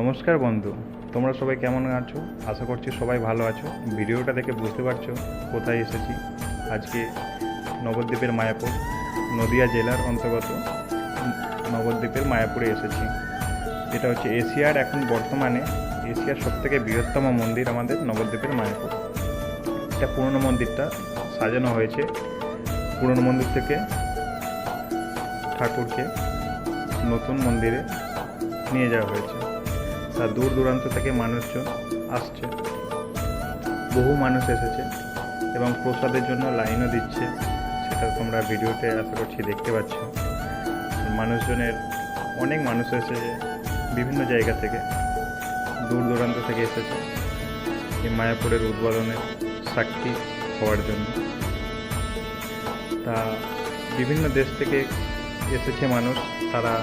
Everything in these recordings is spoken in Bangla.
নমস্কার বন্ধু, তোমরা সবাই কেমন আছো? আশা করছি সবাই ভালো আছো। ভিডিওটা দেখে বুঝতে পারছ কোথায় এসেছি। আজকে নবদ্বীপের মায়াপুর, নদিয়া জেলার অন্তর্গত নবদ্বীপের মায়াপুরে এসেছি। এটা হচ্ছে এশিয়ার এখন বর্তমানে এশিয়ার সবথেকে বৃহত্তম মন্দির আমাদের নবদ্বীপের মায়াপুর। এটা পুরনো মন্দিরটা সাজানো হয়েছে। পুরনো মন্দির থেকে ঠাকুরকে নতুন মন্দিরে নিয়ে যাওয়া হয়েছে। তা দূর দূরান্ত থেকে মানুষজন আসছে। বহু মানুষ এসেছে এবং প্রসাদের জন্য লাইনও দিচ্ছে। সেটা তোমরা ভিডিওতে আশা করছি দেখতে পাচ্ছ। মানুষজনের, অনেক মানুষ এসেছে বিভিন্ন জায়গা থেকে, দূর দূরান্ত থেকে এসেছে। এই মায়াপুরের উদ্বোধনের সাক্ষী হওয়ার জন্য। তা বিভিন্ন দেশ থেকে এসেছে মানুষ। তারা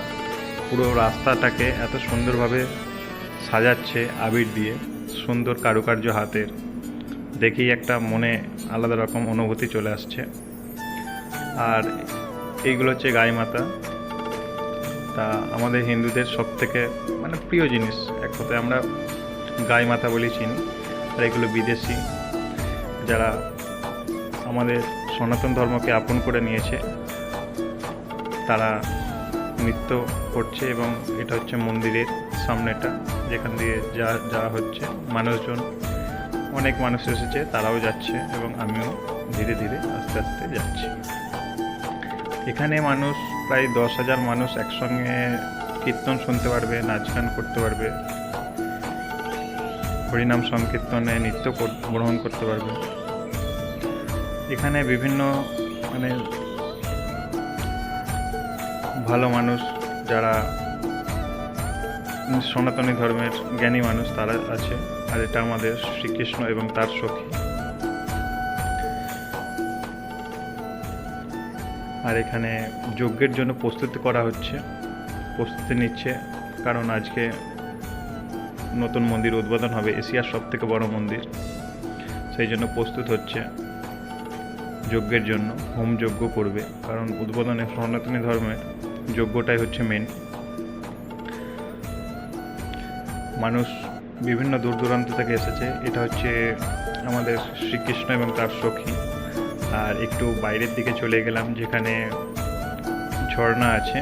পুরো রাস্তাটাকে এত সুন্দরভাবে সাজাচ্ছে আবির দিয়ে সুন্দর কারুকার্য হাতের। দেখেই একটা মনে আলাদা রকম অনুভূতি চলে আসছে। আর এইগুলো হচ্ছে গাই মাতা তা আমাদের হিন্দুদের সব থেকে মানে প্রিয় জিনিস। এক কথায় আমরা গাই মাথা বলি চিনি। আর এগুলো বিদেশি। যারা আমাদের সনাতন ধর্মকে আপন করে নিয়েছে, তারা নৃত্য করছে এবং এটা হচ্ছে মন্দিরের সামনেটা। যেখান দিয়ে যা, যাওয়া হচ্ছে। মানুষজন, অনেক মানুষ এসেছে, তারাও যাচ্ছে এবং আমিও ধীরে ধীরে আস্তে আস্তে যাচ্ছি। এখানে মানুষ, প্রায় দশ হাজার মানুষ একসঙ্গে কীর্তন শুনতে পারবে, নাচ গান করতে পারবে। হরিনাম সংকীর্তনে নৃত্য গ্রহণ করতে পারবে। এখানে বিভিন্ন মানে ভালো মানুষ যারা সনাতনী ধর্মের জ্ঞানী মানুষ তারা আছে, আর এটা আমাদের শ্রীকৃষ্ণ এবং তার সখী। আর এখানে যজ্ঞের জন্য প্রস্তুতি করা হচ্ছে, প্রস্তুতি নিচ্ছে, কারণ আজকে নতুন মন্দির উদ্বোধন হবে, এশিয়ার সব থেকে বড় মন্দির। সেই জন্য প্রস্তুত হচ্ছে যজ্ঞের জন্য, হোম যজ্ঞ করবে, কারণ উদ্বোধনে সনাতনী ধর্মের যজ্ঞটাই হচ্ছে মেন মানুষ বিভিন্ন দূর দূরান্ত থেকে এসেছে। এটা হচ্ছে আমাদের শ্রীকৃষ্ণ এবং তার সখী। আর একটু বাইরের দিকে চলে গেলাম, যেখানে ঝর্ণা আছে,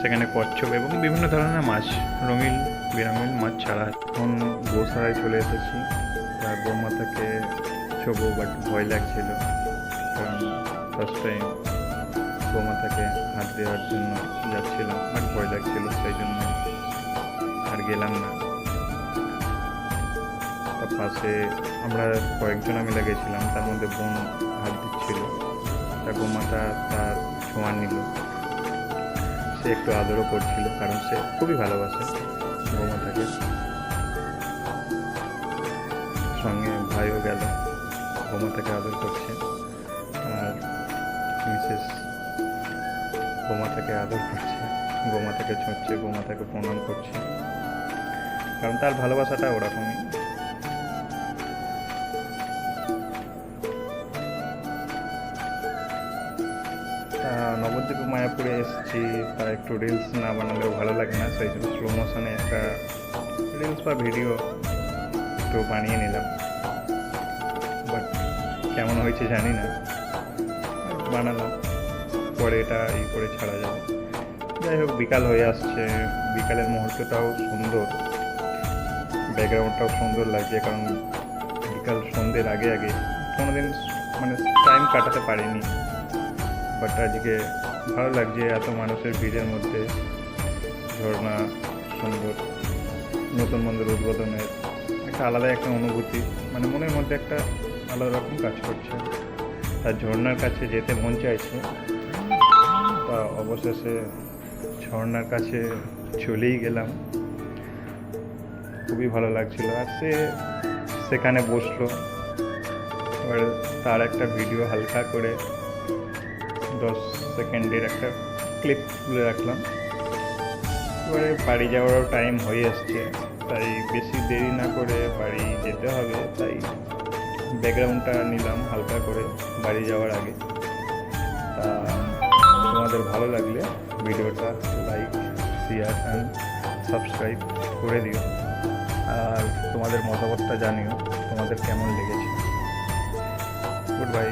সেখানে কচ্ছপ এবং বিভিন্ন ধরনের মাছ, রঙিন বেরঙিন মাছ ছাড়া। এখন গোসায় চলে এসেছি। আর গোমাতাকে ছোবো বাট ভয় লাগছিল। কারণ ফার্স্ট টাইম গোমাতাকে হাত দেওয়ার জন্য যাচ্ছিলাম বাট ভয় লাগছিল, সেই জন্য আর গেলাম না। তার পাশে আমরা কয়েকজন মিলে গেছিলাম, তার মধ্যে বোন হাত দিচ্ছিল। তার গোমাতা তার ছোঁয়া নিল সে একটু আদরও করছিল, কারণ সে খুবই ভালোবাসে গোমাতাকে সঙ্গে ভাইও গেল গোমাতাকে আদর করছে। আর মিসেস গোমাতাকে আদর করছে গোমাতাকে ছুঁচ্ছে গোমাতাকে প্রণাম করছে। কারণ তার ভালোবাসাটা ওরকমই। নবদ্বীপ মায়াপুরে এসেছি। তা একটু রিলস না বানালেও ভালো লাগে না, সেই জন্য স্লো মোশনে একটা রিলস বা ভিডিও একটু বানিয়ে নিলাম। বাট কেমন হয়েছে জানি না। বানালাম, পরে এটা ই করে ছাড়া যাবে। যাই হোক, বিকাল হয়ে আসছে। বিকালের মুহূর্তটাও সুন্দর। ব্যাকগ্রাউন্ডটাও সুন্দর লাগছে, কারণ বিকাল সন্ধ্যের আগে আগে কোনোদিন মানে টাইম কাটাতে পারিনি। বাট আজকে ভালো লাগছে এত মানুষের ভিড়ের মধ্যে ঝর্ণা, সুন্দর, নতুন মন্দির উদ্বোধনের একটা আলাদা একটা অনুভূতি। মানে মনের মধ্যে একটা আলাদা রকম কাজ করছে। আর ঝর্ণার কাছে যেতে মন চাইছে, তা অবশেষে ঝর্ণার কাছে চলেই গেলাম। খুবই ভালো লাগছিল। আর সে সেখানে বসল। এবার তার একটা ভিডিও হালকা করে দশ সেকেন্ডের একটা ক্লিপ তুলে রাখলাম। এবারে বাড়ি যাওয়ারও টাইম হয়ে আসছে, তাই বেশি দেরি না করে বাড়ি যেতে হবে, তাই ব্যাকগ্রাউন্ডটা নিলাম হালকা করে বাড়ি যাওয়ার আগে। তোমাদের ভালো লাগলে ভিডিওটা লাইক শেয়ার অ্যান্ড সাবস্ক্রাইব করে দিও। আর তোমাদের মতামতটা জানিও, তোমাদের কেমন লেগেছে। Good bye